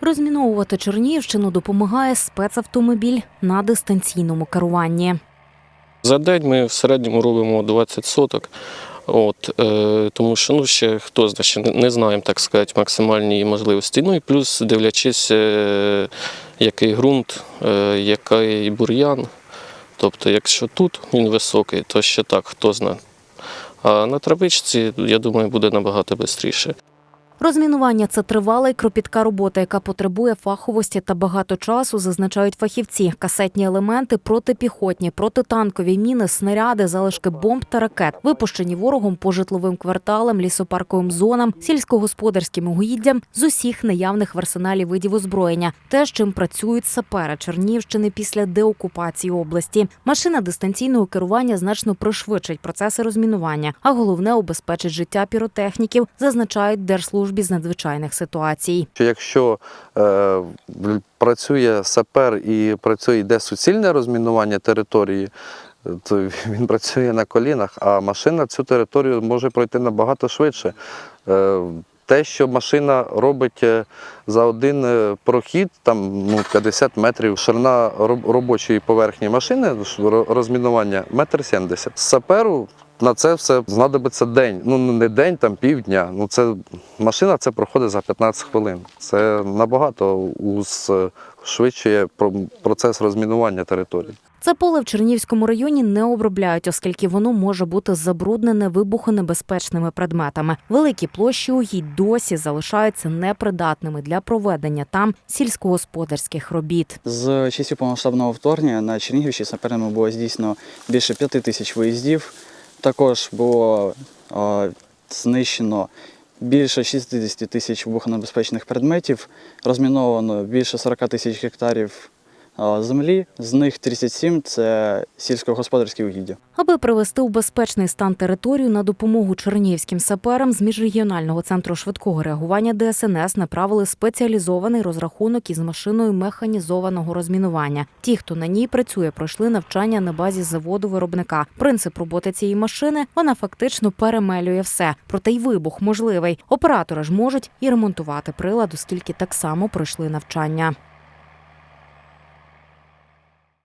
Розміновувати Чернігівщину допомагає спецавтомобіль на дистанційному керуванні. За день ми в середньому робимо 20 соток. От, е, тому що ну, ще хто знає, ще не, знаємо, так сказати, максимальні можливості. Ну і плюс дивлячись, е, який ґрунт, е, який бур'ян. Тобто, якщо тут він високий, то ще так, хто знає. А на травичці, я думаю, буде набагато швидше. Розмінування це тривала й кропітка робота, яка потребує фаховості та багато часу, зазначають фахівці. Касетні елементи, протипіхотні, протитанкові міни, снаряди, залишки бомб та ракет, випущені ворогом по житловим кварталам, лісопарковим зонам, сільськогосподарським угіддям з усіх наявних в арсеналі видів озброєння. Те, з чим працюють сапери Чернігівщини після деокупації області. Машина дистанційного керування значно пришвидшить процеси розмінування, а головне убезпечить життя піротехніків, зазначають в Держслужбі з надзвичайних ситуацій. Якщо е, працює сапер і працює йде суцільне розмінування території, то він працює на колінах, а машина цю територію може пройти набагато швидше. Е, те, що машина робить е, за один е, прохід, там ну, 50 метрів, ширина робочої поверхні машини розмінування метр сімдесят. Саперу на це все знадобиться день. Ну не день, там півдня. Ну це машина це проходить за 15 хвилин. Це набагато ушвидшує про- процес розмінування території. Це поле в Чернівському районі не обробляють, оскільки воно може бути забруднене вибухонебезпечними предметами. Великі площі угідь досі залишаються непридатними для проведення там сільськогосподарських робіт. З часів повномасштабного вторгнення на Чернігівщині саперами було здійснено більше п'яти тисяч виїздів. Також було е, знищено більше 60 тисяч вибухонебезпечних предметів, розміновано більше 40 тисяч гектарів землі, з них 37 – це сільськогосподарські угіддя. Аби привести у безпечний стан територію на допомогу чернігівським саперам з міжрегіонального центру швидкого реагування ДСНС направили спеціалізований розрахунок із машиною механізованого розмінування. Ті, хто на ній працює, пройшли навчання на базі заводу виробника. Принцип роботи цієї машини вона фактично перемелює все. Проте й вибух можливий. Оператори ж можуть і ремонтувати прилад, оскільки так само пройшли навчання.